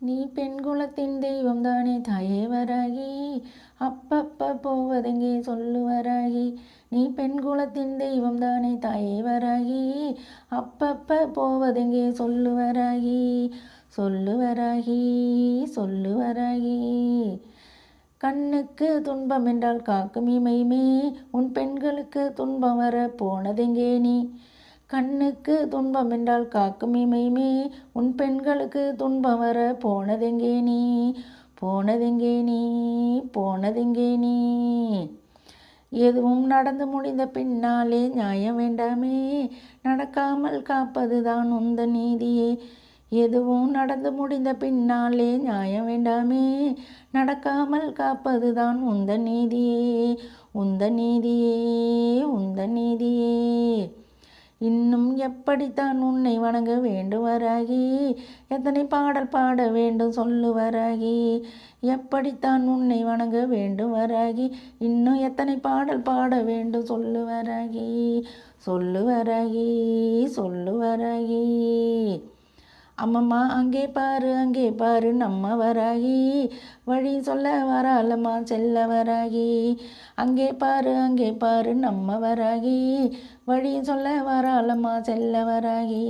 நீ பெண் குலத்தின் தெய்வம் தானே தாயே வராகி அப்பப்ப போவதெங்கே சொல்லுவராகி. நீ பெண் குலத்தின் தெய்வம் தானே தாயே வராகி அப்பப்ப போவதெங்கே சொல்லுவராகி. சொல்லுவராகி சொல்லுவராகி. கண்ணுக்கு துன்பம் என்றால் காக்கும் இமைமே. உன் பெண்களுக்கு துன்பம் வர போனதெங்கே நீ? கண்ணுக்கு துன்பம் என்றால் காக்கும் இமையுமே உன் பெண்களுக்கு துன்பம் வர போனதெங்கே நீ? போனதெங்கே நீ? போனதெங்கே நீ? எதுவும் நடந்து முடிந்த பின்னாலே நியாயம் வேண்டாமே. நடக்காமல் காப்பதுதான் உந்த நீதியே. எதுவும் நடந்து முடிந்த பின்னாலே நியாயம் வேண்டாமே. நடக்காமல் காப்பதுதான் உந்த நீதியே. உந்த நீதியே உந்த நீதியே. இன்னும் எப்படித்தான் உன்னை வணங்க வேண்டுவராகி? எத்தனை பாடல் பாட வேண்டும் சொல்லுவராகி? எப்படித்தான் உன்னை வணங்க வேண்டுவராகி? இன்னும் எத்தனை பாடல் பாட வேண்டும் சொல்லுவராகி? சொல்லுவராகி சொல்லுவராகி. அம்மம்மா அங்கே பாரு அங்கே பாரு நம்ம வராகி. வழி சொல்ல வராலம்மா செல்ல வராகி. அங்கே பாரு அங்கே பாரு நம்ம வராகி. வழி சொல்ல வராலம்மா செல்ல வராகி.